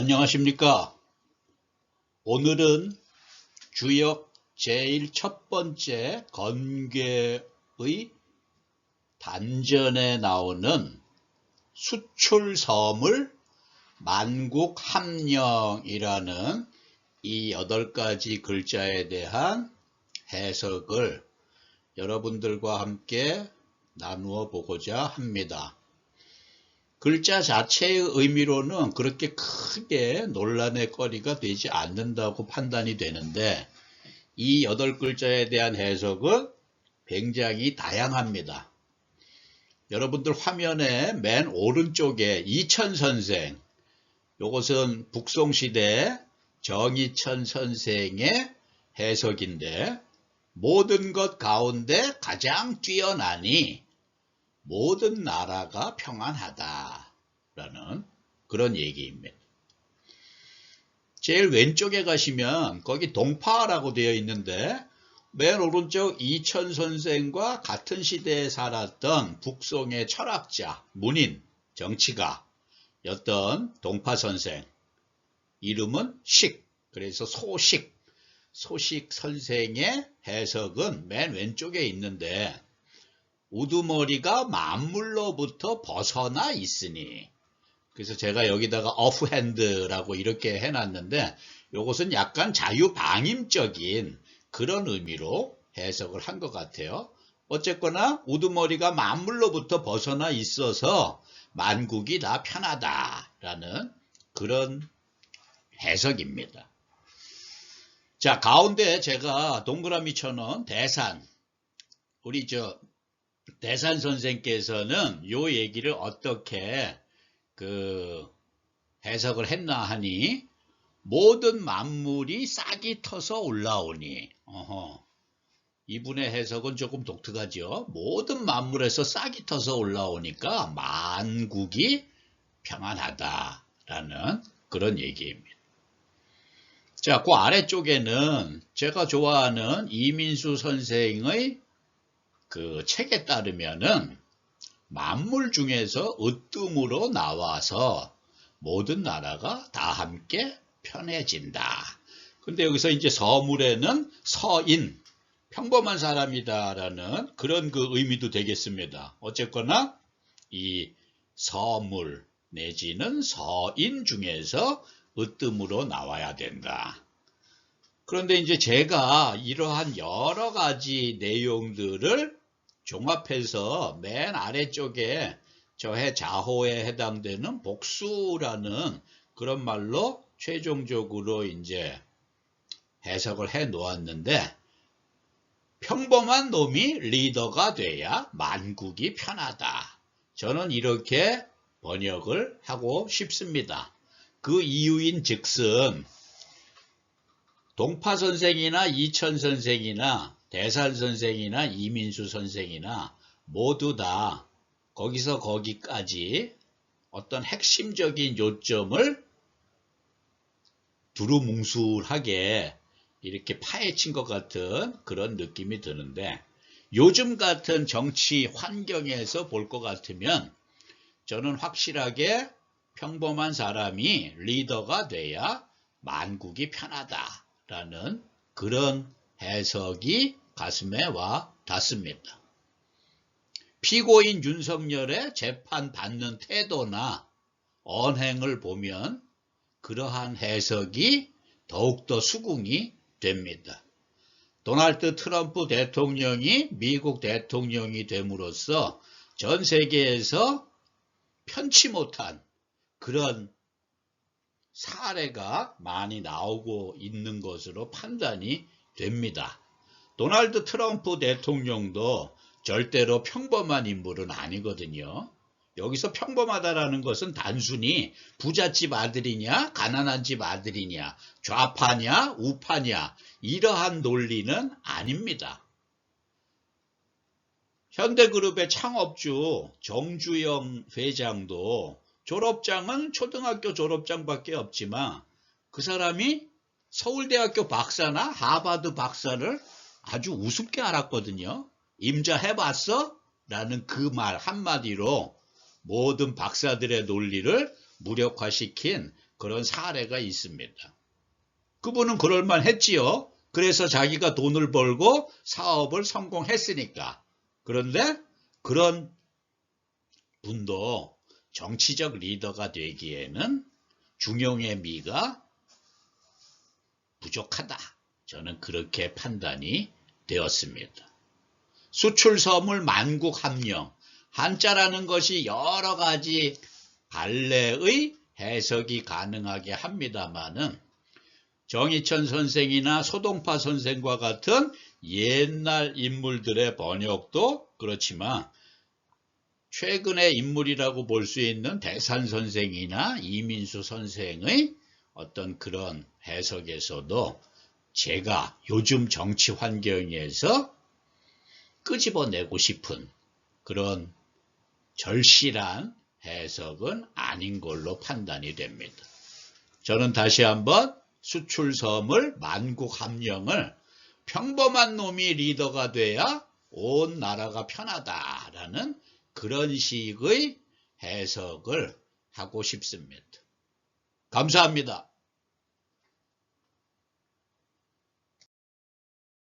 안녕하십니까. 오늘은 주역 제일 첫 번째 건괴의 단전에 나오는 수출섬을 만국함령이라는 이 여덟 가지 글자에 대한 해석을 여러분들과 함께 나누어 보고자 합니다. 글자 자체의 의미로는 그렇게 크게 논란의 거리가 되지 않는다고 판단이 되는데 이 여덟 글자에 대한 해석은 굉장히 다양합니다. 여러분들 화면에 맨 오른쪽에 이천 선생 이것은 북송시대 정이천 선생의 해석인데 모든 것 가운데 가장 뛰어나니 모든 나라가 평안하다라는 그런 얘기입니다. 제일 왼쪽에 가시면 거기 동파라고 되어 있는데 맨 오른쪽 이천 선생과 같은 시대에 살았던 북송의 철학자, 문인, 정치가 였던 동파 선생 이름은 식, 그래서 소식, 소식 선생의 해석은 맨 왼쪽에 있는데 우두머리가 만물로부터 벗어나 있으니 그래서 제가 여기다가 어프핸드라고 이렇게 해놨는데 이것은 약간 자유방임적인 그런 의미로 해석을 한 것 같아요. 어쨌거나 우두머리가 만물로부터 벗어나 있어서 만국이 다 편하다라는 그런 해석입니다. 자 가운데 제가 동그라미 쳐놓은 대산 우리 저 대산 선생께서는 요 얘기를 어떻게 그 해석을 했나 하니 모든 만물이 싹이 터서 올라오니 어허, 이분의 해석은 조금 독특하죠. 모든 만물에서 싹이 터서 올라오니까 만국이 평안하다라는 그런 얘기입니다. 자, 그 아래쪽에는 제가 좋아하는 이민수 선생의 그 책에 따르면은 만물 중에서 으뜸으로 나와서 모든 나라가 다 함께 편해진다. 근데 여기서 이제 서물에는 서인, 평범한 사람이다라는 그런 그 의미도 되겠습니다. 어쨌거나 이 서물 내지는 서인 중에서 으뜸으로 나와야 된다. 그런데 이제 제가 이러한 여러 가지 내용들을 종합해서 맨 아래쪽에 저해 자호에 해당되는 복수라는 그런 말로 최종적으로 이제 해석을 해 놓았는데 평범한 놈이 리더가 돼야 만국이 편하다. 저는 이렇게 번역을 하고 싶습니다. 그 이유인 즉슨 동파 선생이나 이천 선생이나 대살 선생이나 이민수 선생이나 모두 다 거기서 거기까지 어떤 핵심적인 요점을 두루뭉술하게 이렇게 파헤친 것 같은 그런 느낌이 드는데 요즘 같은 정치 환경에서 볼 것 같으면 저는 확실하게 평범한 사람이 리더가 돼야 만국이 편하다라는 그런 해석이 가슴에 와 닿습니다. 피고인 윤석열의 재판 받는 태도나 언행을 보면 그러한 해석이 더욱더 수긍이 됩니다. 도널드 트럼프 대통령이 미국 대통령이 됨으로써 전 세계에서 편치 못한 그런 사례가 많이 나오고 있는 것으로 판단이 됩니다. 도널드 트럼프 대통령도 절대로 평범한 인물은 아니거든요. 여기서 평범하다라는 것은 단순히 부잣집 아들이냐 가난한 집 아들이냐 좌파냐 우파냐 이러한 논리는 아닙니다. 현대그룹의 창업주 정주영 회장도 졸업장은 초등학교 졸업장밖에 없지만 그 사람이 서울대학교 박사나 하버드 박사를 아주 우습게 알았거든요. 임자 해봤어? 라는 그 말 한마디로 모든 박사들의 논리를 무력화시킨 그런 사례가 있습니다. 그분은 그럴만 했지요. 그래서 자기가 돈을 벌고 사업을 성공했으니까. 그런데 그런 분도 정치적 리더가 되기에는 중용의 미가 부족하다. 저는 그렇게 판단이 되었습니다. 수출서물 만국 함령. 한자라는 것이 여러 가지 갈래의 해석이 가능하게 합니다마는 정희천 선생이나 소동파 선생과 같은 옛날 인물들의 번역도 그렇지만 최근의 인물이라고 볼 수 있는 대산 선생이나 이민수 선생의 어떤 그런 해석에서도 제가 요즘 정치 환경에서 끄집어내고 싶은 그런 절실한 해석은 아닌 걸로 판단이 됩니다. 저는 다시 한번 수출섬을 만국 함령을 평범한 놈이 리더가 돼야 온 나라가 편하다라는 그런 식의 해석을 하고 싶습니다. 감사합니다.